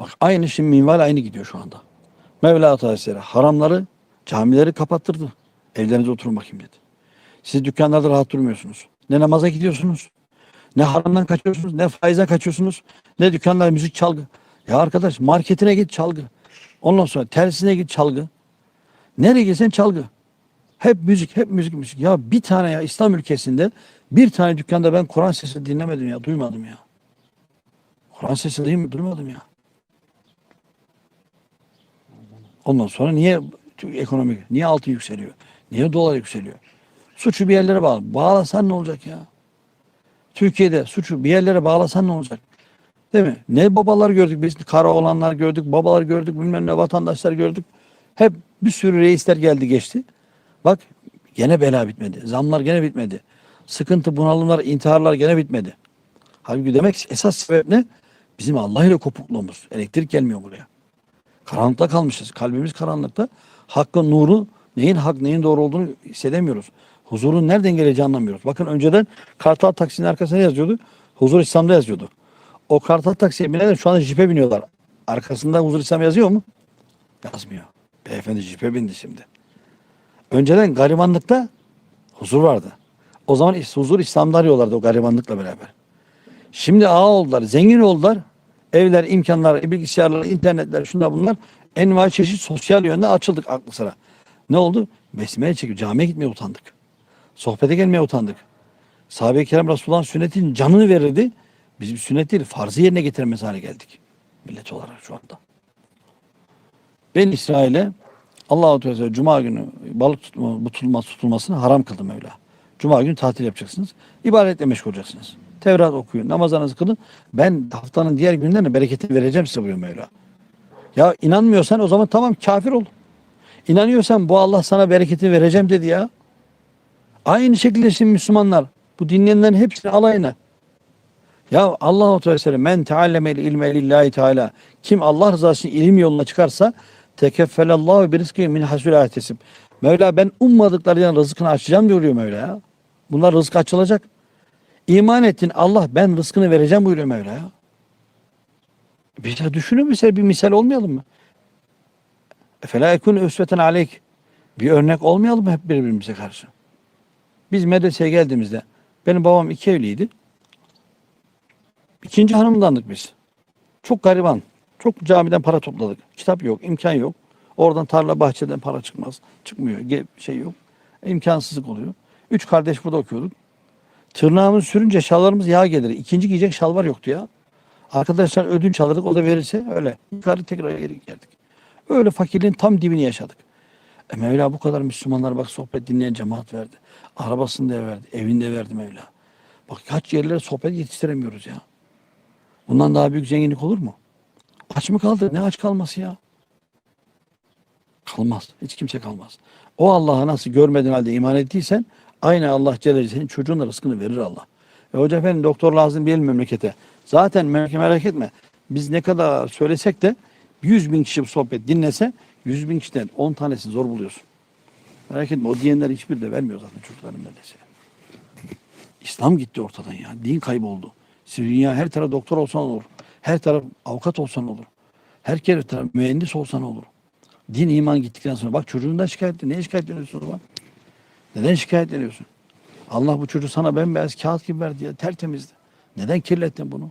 Bak aynı şimdi minval aynı gidiyor şu anda. Mevla Hazretleri haramları, camileri kapattırdı. Evlerinize oturun bakayım dedi. Siz dükkanlarda rahat durmuyorsunuz. Ne namaza gidiyorsunuz, ne haramdan kaçıyorsunuz, ne faizden kaçıyorsunuz, ne dükkanlar müzik çalgı. Ya arkadaş marketine git çalgı. Ondan sonra tersine git çalgı. Nereye gitsen çalgı. Hep müzik, hep müzik, müzik. Ya bir tane ya İslam ülkesinde bir tane dükkanda ben Kur'an sesi dinlemedim ya, duymadım ya. Kur'an sesi değil mi? Duymadım ya. Ondan sonra niye ekonomik, niye altın yükseliyor? Niye dolar yükseliyor? Suçu bir yerlere bağlı. Bağlasan ne olacak ya? Türkiye'de suçu bir yerlere bağlasan ne olacak? Değil mi? Ne babalar gördük biz, kara olanlar gördük, babalar gördük, bilmem ne vatandaşlar gördük. Hep bir sürü reisler geldi geçti. Bak gene bela bitmedi. Zamlar gene bitmedi. Sıkıntı, bunalımlar, intiharlar gene bitmedi. Halbuki demek esas sebep ne? Bizim Allah ile kopukluğumuz. Elektrik gelmiyor buraya. Karanlıkta kalmışız. Kalbimiz karanlıkta. Hakkın nuru neyin hak neyin doğru olduğunu hissedemiyoruz. Huzurun nereden geleceğini anlamıyoruz. Bakın önceden Kartal taksinin arkasına yazıyordu. Huzur İslam'da yazıyordu. O Kartal taksiye binenler şu anda jipe biniyorlar. Arkasında Huzur İslam yazıyor mu? Yazmıyor. Beyefendi jipe bindi şimdi. Önceden garibanlıkta huzur vardı. O zaman huzur İslam'da arıyorlardı o garibanlıkla beraber. Şimdi ağa oldular, zengin oldular. Evler, imkanlar, bilgisayarlar, internetler, şunlar bunlar. Envai çeşit sosyal yönde açıldık aklı sıra. Ne oldu? Besmele çekip camiye gitmeye utandık. Sohbete gelmeye utandık. Sahabe-i Kerem Resulullah'ın sünnetin canını verirdi. Biz bir sünnet değil, farzı yerine getiremez hale geldik. Millet olarak şu anda. Ben İsrail'e Allah-u Teala Cuma günü balık tutma, tutulma, tutulmasını haram kıldı Mevla. Cuma günü tatil yapacaksınız. İbadetle meşgul olacaksınız. Tevrat okuyun, namazlarınızı kılın. Ben haftanın diğer günlerine bereketi vereceğim size buyuruyor Mevla. Ya inanmıyorsan o zaman tamam kafir ol. İnanıyorsan bu Allah sana bereketi vereceğim dedi ya. Aynı şekilde şimdi Müslümanlar bu dinleyenlerin hepsini alayına. Ya Allah-u Teala men teallemel ilme lillahi teala kim Allah rızası için ilim yoluna çıkarsa tekeffelallahu bir rizki min hasul atesim. Mevla ben ummadıklarından rızkını açacağım diyor Mevla ya. Bunlar rızkı açılacak. İman ettin Allah ben rızkını vereceğim buyuruyor Mevla ya. Bir de düşünün mesela bir misal olmayalım mı? Efela ekun üsveten aleyk. Bir örnek olmayalım mı hep birbirimize karşı? Biz medreseye geldiğimizde benim babam iki evliydi. İkinci hanımdandık biz. Çok gariban. Çok camiden para topladık. Kitap yok, imkan yok. Oradan tarla bahçeden para çıkmaz. Çıkmıyor. Şey yok. İmkansızlık oluyor. Üç kardeş burada okuyorduk. Tırnağımız sürünce şallarımız yağ gelir. İkinci giyecek şalvar yoktu ya. Arkadaşlar ödünç alırdık o da verirse öyle. Yukarı tekrar geri geldik. Öyle fakirliğin tam dibini yaşadık. E Mevla bu kadar Müslümanlar bak sohbet dinleyen cemaat verdi. Arabasını da verdi. Evini de verdi Mevla. Bak kaç yerlere sohbet yetiştiremiyoruz ya. Bundan daha büyük zenginlik olur mu? Aç mı kaldı? Ne aç kalması ya? Kalmaz. Hiç kimse kalmaz. O Allah'a nasıl görmediğin halde iman ettiysen aynı Allah Celle senin çocuğun rızkını verir Allah. E hoca efendim doktor lazım değil memlekete. Zaten merak, etme. Biz ne kadar söylesek de 100 bin kişi sohbet dinlese 100 bin kişiden 10 tanesini zor buluyorsun. Merak etme o diyenler hiçbir de vermiyor zaten çocukların neredeyse. İslam gitti ortadan ya. Din kayboldu. Dünya her taraf doktor olsan olur. Her taraf avukat olsan olur. Her taraf mühendis olsan olur. Din iman gittikten sonra bak çocuğundan şikayetli. Neye şikayetleniyorsun o zaman? Neden şikayetleniyorsun? Allah bu çocuğu sana bembeyaz kağıt gibi verdi ya tertemizdi. Neden kirlettin bunu?